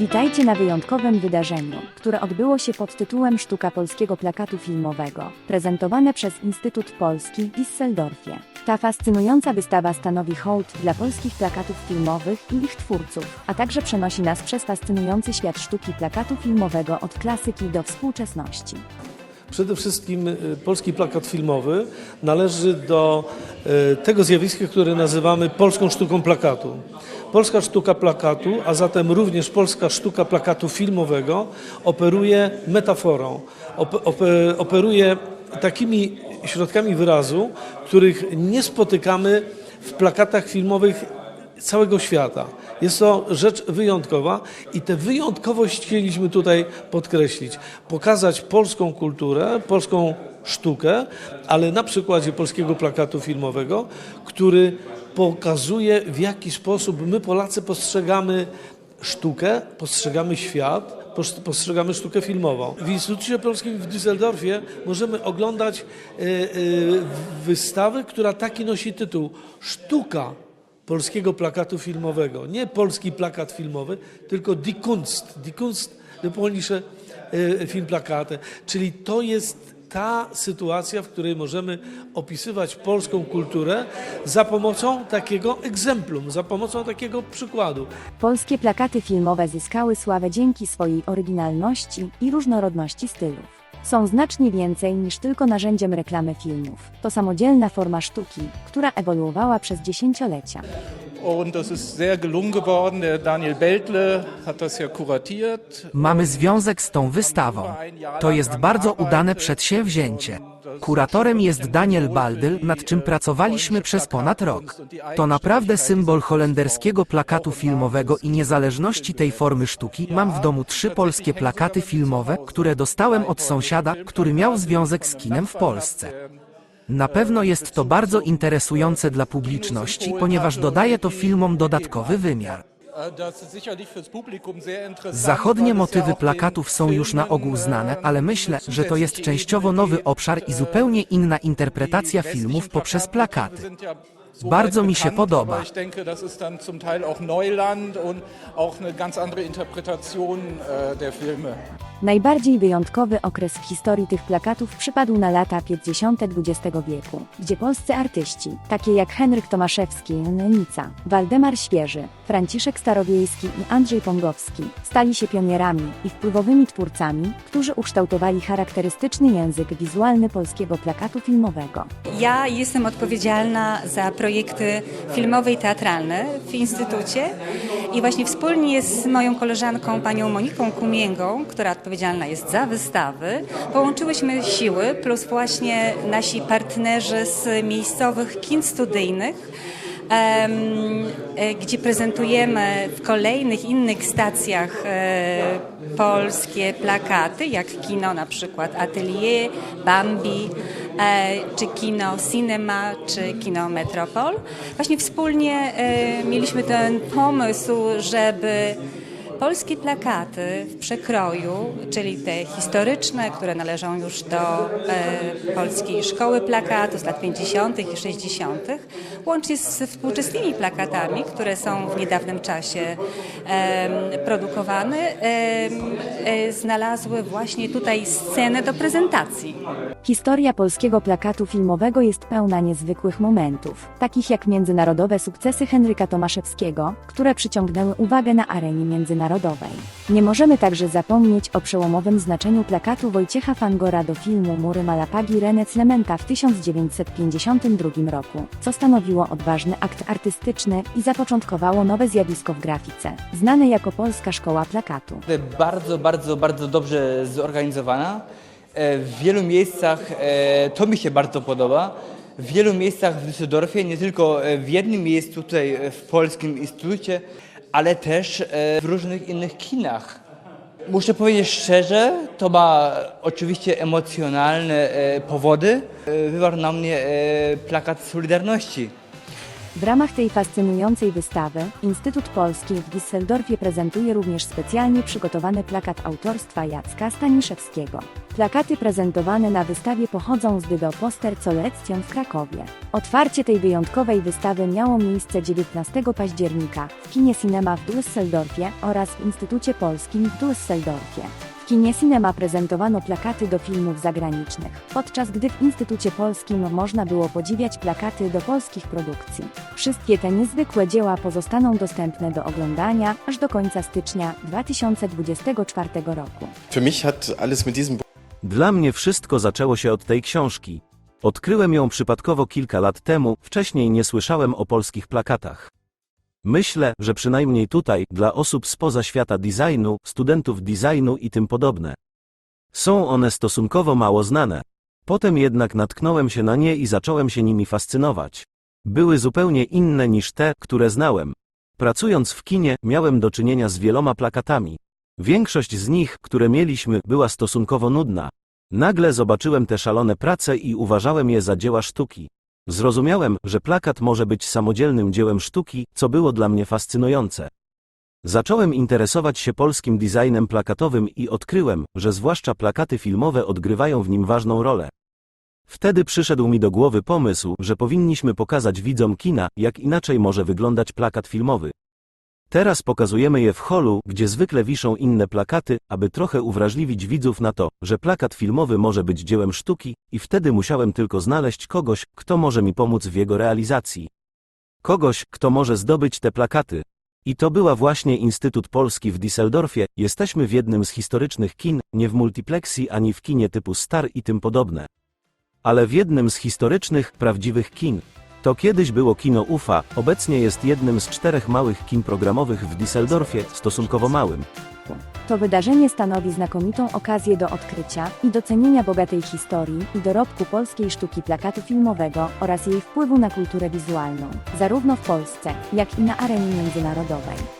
Witajcie na wyjątkowym wydarzeniu, które odbyło się pod tytułem Sztuka Polskiego Plakatu Filmowego, prezentowane przez Instytut Polski w Düsseldorfie. Ta fascynująca wystawa stanowi hołd dla polskich plakatów filmowych i ich twórców, a także przenosi nas przez fascynujący świat sztuki plakatu filmowego od klasyki do współczesności. Przede wszystkim y, polski plakat filmowy należy do y, tego zjawiska, które nazywamy polską sztuką plakatu. Polska sztuka plakatu, a zatem również polska sztuka plakatu filmowego operuje metaforą, op- op- operuje takimi środkami wyrazu, których nie spotykamy w plakatach filmowych całego świata. Jest to rzecz wyjątkowa i tę wyjątkowość chcieliśmy tutaj podkreślić. Pokazać polską kulturę, polską sztukę, ale na przykładzie polskiego plakatu filmowego, który pokazuje w jaki sposób my Polacy postrzegamy sztukę, postrzegamy świat, pos- postrzegamy sztukę filmową. W Instytucie Polskim w Düsseldorfie możemy oglądać e, e, wystawy, która taki nosi tytuł Sztuka polskiego plakatu filmowego. Nie polski plakat filmowy, tylko Die Kunst. Die Kunst, de polnische e. Czyli to jest ta sytuacja, w której możemy opisywać polską kulturę za pomocą takiego egzemplum, za pomocą takiego przykładu. Polskie plakaty filmowe zyskały sławę dzięki swojej oryginalności i różnorodności stylów. Są znacznie więcej niż tylko narzędziem reklamy filmów. To samodzielna forma sztuki, która ewoluowała przez dziesięciolecia. Mamy związek z tą wystawą. To jest bardzo udane przedsięwzięcie. Kuratorem jest Daniel Baldyl, nad czym pracowaliśmy przez ponad rok. To naprawdę symbol holenderskiego plakatu filmowego i niezależności tej formy sztuki. Mam w domu trzy polskie plakaty filmowe, które dostałem od sąsiada, który miał związek z kinem w Polsce. Na pewno jest to bardzo interesujące dla publiczności, ponieważ dodaje to filmom dodatkowy wymiar. Äh. Zachodnie motywy plakatów są już na ogół znane, äh, ale myślę, że to jest częściowo nowy obszar i zupełnie inna interpretacja filmów poprzez plakaty. Bardzo mi się podoba. äh. Najbardziej wyjątkowy okres w historii tych plakatów przypadł na lata 50. XX wieku, gdzie polscy artyści, takie jak Henryk Tomaszewski, Lenica, Waldemar Świeży, Franciszek Starowiejski i Andrzej Pongowski, stali się pionierami i wpływowymi twórcami, którzy ukształtowali charakterystyczny język wizualny polskiego plakatu filmowego. Ja jestem odpowiedzialna za projekty filmowe i teatralne w Instytucie. I właśnie wspólnie z moją koleżanką, panią Moniką Kumięgą, która odpowiedzialna jest za wystawy, połączyłyśmy siły plus właśnie nasi partnerzy z miejscowych kin studyjnych, e, gdzie prezentujemy w kolejnych innych stacjach e, polskie plakaty, jak kino na przykład Atelier, Bambi, czy kino Cinema, czy kino Metropol. Właśnie wspólnie e, mieliśmy ten pomysł, żeby polskie plakaty w przekroju, czyli te historyczne, które należą już do e, polskiej szkoły plakatu z lat 50. i 60., łącznie z współczesnymi plakatami, które są w niedawnym czasie em, produkowane, e, znalazły właśnie tutaj scenę do prezentacji. Historia polskiego plakatu filmowego jest pełna niezwykłych momentów, takich jak międzynarodowe sukcesy Henryka Tomaszewskiego, które przyciągnęły uwagę na arenie międzynarodowej. Nie możemy także zapomnieć o przełomowym znaczeniu plakatu Wojciecha Fangora do filmu Mury Malapagi Renec Lementa w 1952 roku, co stanowiło odważny akt artystyczny i zapoczątkowało nowe zjawisko w grafice, znane jako Polska Szkoła Plakatu. bardzo, bardzo, bardzo dobrze zorganizowana. E, W wielu miejscach, e, to mi się bardzo podoba, w wielu miejscach w Düsseldorfie, nie tylko e, w jednym miejscu tutaj w Polskim Instytucie, ale też e, w różnych innych kinach. Muszę powiedzieć szczerze, to ma oczywiście emocjonalne e, powody. E, Wywarł na mnie plakat Solidarności. W ramach tej fascynującej wystawy Instytut Polski w Düsseldorfie prezentuje również specjalnie przygotowany plakat autorstwa Jacka Staniszewskiego. Plakaty prezentowane na wystawie pochodzą z Dydo Poster Collection w Krakowie. Otwarcie tej wyjątkowej wystawy miało miejsce 19 października w kinie Cinema w Düsseldorfie oraz w Instytucie Polskim w Düsseldorfie. W kinie Cinema prezentowano plakaty do filmów zagranicznych, podczas gdy w Instytucie Polskim można było podziwiać plakaty do polskich produkcji. Wszystkie te niezwykłe dzieła pozostaną dostępne do oglądania aż do końca stycznia 2024 roku. Für mich hat alles mit diesem Dla mnie wszystko zaczęło się od tej książki. Odkryłem ją przypadkowo kilka lat temu, wcześniej nie słyszałem o polskich plakatach. Myślę, że przynajmniej tutaj, dla osób spoza świata designu, studentów designu i tym podobne. Są one stosunkowo mało znane. Potem jednak natknąłem się na nie i zacząłem się nimi fascynować. Były zupełnie inne niż te, które znałem. Pracując w kinie, miałem do czynienia z wieloma plakatami. Większość z nich, które mieliśmy, była stosunkowo nudna. Nagle zobaczyłem te szalone prace i uważałem je za dzieła sztuki. Zrozumiałem, że plakat może być samodzielnym dziełem sztuki, co było dla mnie fascynujące. Zacząłem interesować się polskim designem plakatowym i odkryłem, że zwłaszcza plakaty filmowe odgrywają w nim ważną rolę. Wtedy przyszedł mi do głowy pomysł, że powinniśmy pokazać widzom kina, jak inaczej może wyglądać plakat filmowy. Teraz pokazujemy je w holu, gdzie zwykle wiszą inne plakaty, aby trochę uwrażliwić widzów na to, że plakat filmowy może być dziełem sztuki, i wtedy musiałem tylko znaleźć kogoś, kto może mi pomóc w jego realizacji. Kogoś, kto może zdobyć te plakaty. I to była właśnie Instytut Polski w Düsseldorfie, jesteśmy w jednym z historycznych kin, nie w multiplexi ani w kinie typu Star i tym podobne. Ale w jednym z historycznych, prawdziwych kin. To kiedyś było kino UFA, obecnie jest jednym z czterech małych kin programowych w Düsseldorfie, stosunkowo małym. To wydarzenie stanowi znakomitą okazję do odkrycia i docenienia bogatej historii i dorobku polskiej sztuki plakatu filmowego oraz jej wpływu na kulturę wizualną, zarówno w Polsce, jak i na arenie międzynarodowej.